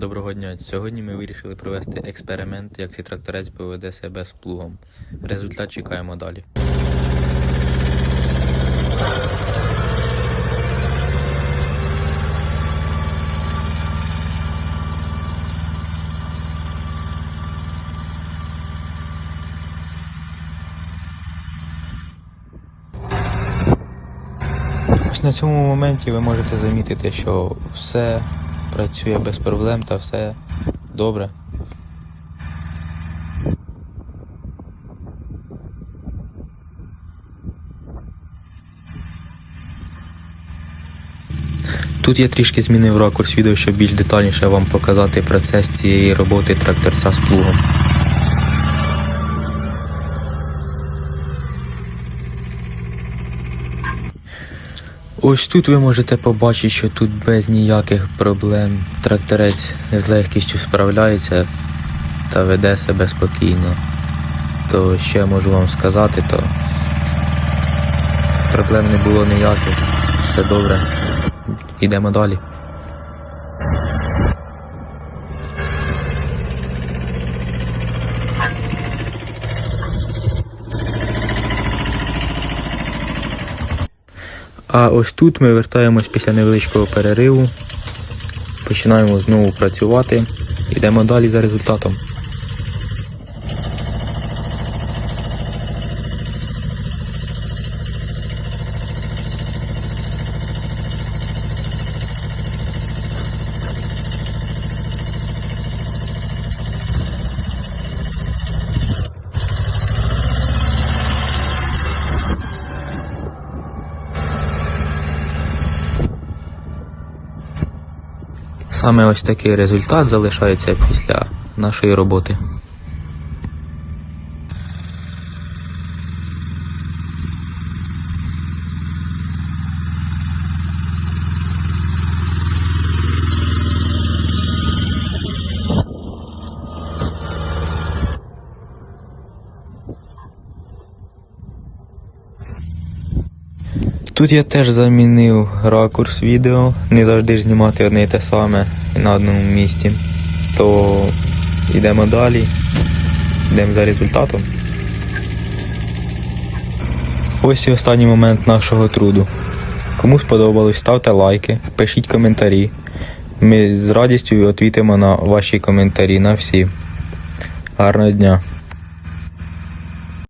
Доброго дня. Сьогодні ми вирішили провести експеримент, як цей тракторець поведе себе з плугом. Результат чекаємо далі. Ось на цьому моменті ви можете замітити, що все працює без проблем та все добре. Тут я трішки змінив ракурс відео, щоб більш детальніше вам показати процес цієї роботи тракторця з плугом. Ось тут ви можете побачити, що тут без ніяких проблем тракторець з легкістю справляється та веде себе спокійно. То що я можу вам сказати, то проблем не було ніяких, все добре. Йдемо далі. А ось тут ми вертаємось після невеличкого перериву, починаємо знову працювати, йдемо далі за результатом. Саме ось такий результат залишається після нашої роботи. Тут я теж замінив ракурс відео, не завжди ж знімати одне і те саме на одному місці. То йдемо далі, йдемо за результатом. Ось і останній момент нашого труду. Кому сподобалось, ставте лайки, пишіть коментарі. Ми з радістю відповімо на ваші коментарі на всі. Гарного дня!